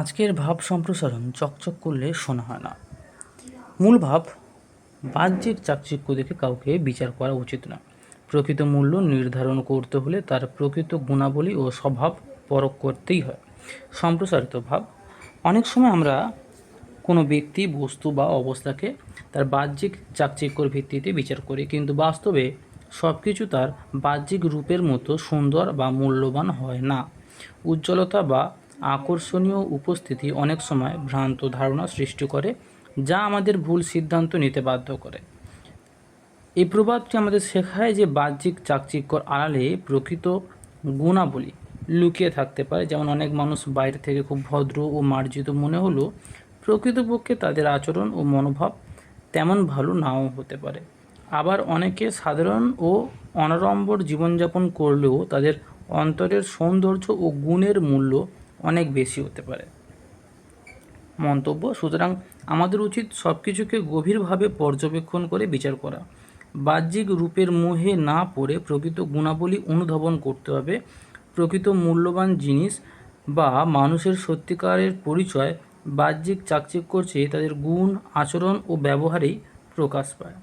আজকের ভাব সম্প্রসারণ চকচক করলে শোনা হয় না। মূল ভাব, বাহ্যিক চাকচিক্য দেখে কাউকে বিচার করা উচিত না। প্রকৃত মূল্য নির্ধারণ করতে হলে তার প্রকৃত গুণাবলী ও স্বভাব পরখ করতেই হয়। সম্প্রসারিত ভাব, অনেক সময় আমরা কোনো ব্যক্তি, বস্তু বা অবস্থাকে তার বাহ্যিক চাকচিক্যর ভিত্তিতে বিচার করি, কিন্তু বাস্তবে সব কিছু তার বাহ্যিক রূপের মতো সুন্দর বা মূল্যবান হয় না। উজ্জ্বলতা বা আকর্ষণীয় উপস্থিতি অনেক সময় ভ্রান্ত ধারণা সৃষ্টি করে, যা আমাদের ভুল সিদ্ধান্ত নিতে বাধ্য করে। এই প্রবাদটি আমাদের শেখায় যে বাহ্যিক চাকচিক্যর আড়ালে প্রকৃত গুণাবলী লুকিয়ে থাকতে পারে। যেমন অনেক মানুষ বাইরে থেকে খুব ভদ্র ও মার্জিত মনে হলেও প্রকৃতপক্ষে তাদের আচরণ ও মনোভাব তেমন ভালো নাও হতে পারে। আবার অনেকে সাধারণ ও অনাড়ম্বর জীবনযাপন করলেও তাদের অন্তরের সৌন্দর্য ও গুণের মূল্য অনেক বেশি হতে পারে। মন্তব্য, সুতরাং আমাদের উচিত সব কিছুকে গভীরভাবে পর্যবেক্ষণ করে বিচার করা। বাহ্যিক রূপের মোহে না পড়ে প্রকৃত গুণাবলী অনুধাবন করতে হবে। প্রকৃত মূল্যবান জিনিস বা মানুষের সত্যিকারের পরিচয় বাহ্যিক চাকচিক্যর চেয়ে তাদের গুণ, আচরণ ও ব্যবহারেই প্রকাশ পায়।